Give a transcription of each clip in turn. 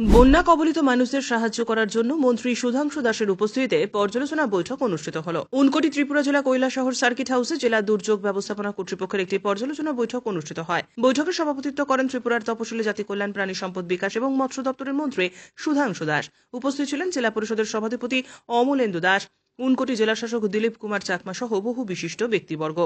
বন্যা কবলিত মানুষদের সাহায্য করার জন্য মন্ত্রী সুধাংশু দাসের উপস্থিতিতে পর্যালোচনা বৈঠক অনুষ্ঠিত হল। উনকোটি ত্রিপুরা জেলা কৈলাসহর সার্কিট হাউসে জেলা দুর্যোগ ব্যবস্থাপনা কর্তৃপক্ষের একটি পর্যালোচনা বৈঠক অনুষ্ঠিত হয়। বৈঠকে সভাপতিত্ব করেন ত্রিপুরার তপশিলি জাতি কল্যাণ, প্রাণী সম্পদ বিকাশ এবং মৎস্য দপ্তরের মন্ত্রী সুধাংশু দাস। উপস্থিত ছিলেন জেলা পরিষদের সভাধিপতি অমলেন্দু দাস উনকোটি জেলাশাসক দিলীপ কুমার চাকমা সহ বহু বিশিষ্ট ব্যক্তিবর্গ।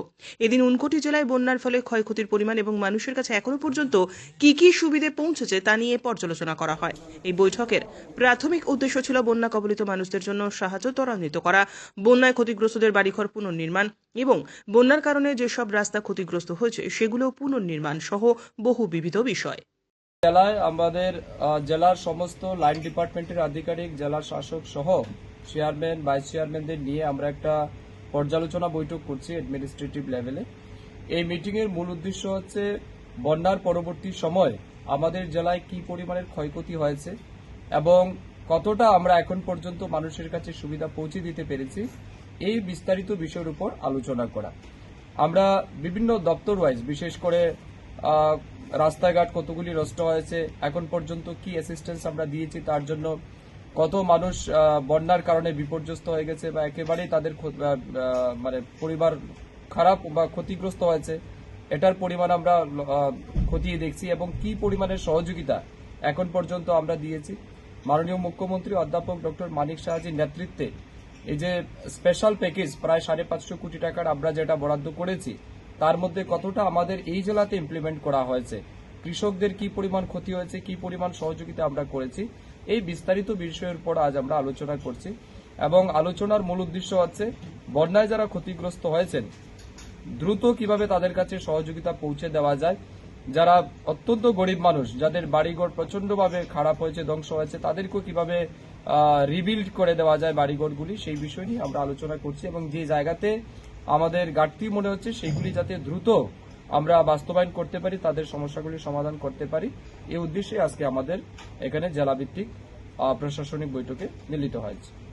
এদিন উনকোটি জেলায় বন্যার ফলে ক্ষয়ক্ষতির পরিমাণ এবং মানুষের কাছে এখনও পর্যন্ত কি কি সুবিধে পৌঁছেছে তা নিয়ে পর্যালোচনা করা হয়। এই বৈঠকের প্রাথমিক উদ্দেশ্য ছিল বন্যা কবলিত মানুষদের জন্য সাহায্য ত্বরান্বিত করা, বন্যায় ক্ষতিগ্রস্তদের বাড়িঘর পুনর্নির্মাণ এবং বন্যার কারণে যেসব রাস্তা ক্ষতিগ্রস্ত হয়েছে সেগুলো পুনর্নির্মাণ সহ বহু বিবিধ বিষয়। জেলায় আমাদের জেলার সমস্ত লাইন ডিপার্টমেন্টের আধিকারিক, জেলার শাসক সহ চেয়ারম্যান ভাইস চেয়ারম্যানদের নিয়ে আমরা একটা পর্যালোচনা বৈঠক করছি অ্যাডমিনিস্ট্রেটিভ লেভেলে এই মিটিং এর মূল উদ্দেশ্য হচ্ছে বন্যার পরবর্তী সময় আমাদের জেলায় কি পরিমাণের ক্ষয়ক্ষতি হয়েছে এবং কতটা আমরা এখন পর্যন্ত মানুষের কাছে সুবিধা পৌঁছে দিতে পেরেছি, এই বিস্তারিত বিষয়ের উপর আলোচনা করা। আমরা বিভিন্ন দপ্তর ওয়াইজ বিশেষ করে রাস্তাঘাট কতগুলি নষ্ট হয়েছে, এখন পর্যন্ত কি অ্যাসিস্ট্যান্স আমরা দিয়েছি তার জন্য কত মানুষ বন্যার কারণে বিপর্যস্ত হয়ে গেছে বা একেবারেই তাদের মানে পরিবার খারাপ বা ক্ষতিগ্রস্ত হয়েছে, এটার পরিমাণ আমরা খতিয়ে দেখছি এবং কি পরিমাণের সহযোগিতা এখন পর্যন্ত আমরা দিয়েছি। মাননীয় মুখ্যমন্ত্রী অধ্যাপক ডক্টর মানিক শাহজির নেতৃত্বে এই যে স্পেশাল প্যাকেজ প্রায় সাড়ে পাঁচশো কোটি টাকার আমরা যেটা বরাদ্দ করেছি, তার মধ্যে কতটা আমাদের এই জেলাতে ইমপ্লিমেন্ট করা হয়েছে কৃষকদের কি পরিমাণ ক্ষতি হয়েছে, কি পরিমাণ সহযোগিতা আমরা করেছি, এই বিস্তারিত বিষয়ের উপর আজ আমরা আলোচনা করছি। এবং আলোচনার মূল উদ্দেশ্য হচ্ছে, বন্যায় যারা ক্ষতিগ্রস্ত হয়েছেন, দ্রুত কীভাবে তাদের কাছে সহযোগিতা পৌঁছে দেওয়া যায়। যারা অত্যন্ত গরিব মানুষ, যাদের বাড়িঘর প্রচন্ডভাবে খারাপ হয়েছে, ধ্বংস হয়েছে, তাদেরকেও কীভাবে রিবিল্ড করে দেওয়া যায় বাড়িঘরগুলি, সেই বিষয় নিয়ে আমরা আলোচনা করছি। এবং যে জায়গাতে আমাদের ঘাটতি মনে হচ্ছে, সেগুলি যাতে দ্রুত আমরা বাস্তবায়ন করতে পারি, তাদের সমস্যাগুলি সমাধান করতে পারি। এই উদ্দেশ্যে আজকে আমাদের এখানে জেলাভিত্তিক প্রশাসনিক বৈঠকে মিলিত হয়েছে।